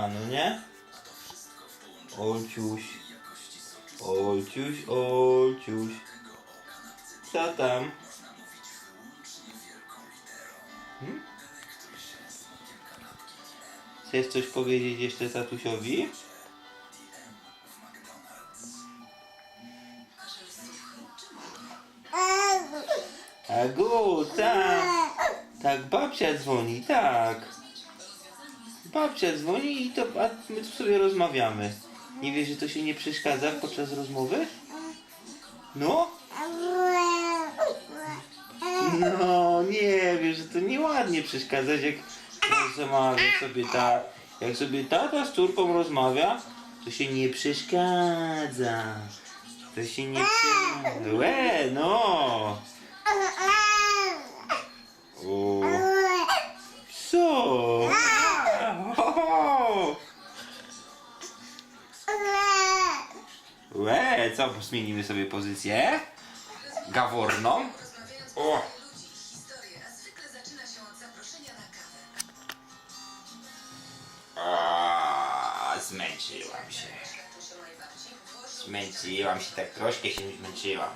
tata, no nie? Olciuś. Olciuś, olciuś. Co tam? Hmm? Chcesz coś powiedzieć jeszcze tatusiowi? Agu, tak. Tak, babcia dzwoni, tak. Babcia dzwoni i to, a my tu sobie rozmawiamy. Nie wiesz, że to się nie przeszkadza podczas rozmowy? No? No, nie wiesz, że to nieładnie przeszkadzać, jak rozmawia sobie ta, jak sobie tata z córką rozmawia, to się nie przeszkadza. To się nie przeszkadza. Łe, no. Łe, co? Zmienimy sobie pozycję? Gaworną? O! Zmęczyłam się. Zmęczyłam się, tak troszkę się zmęczyłam.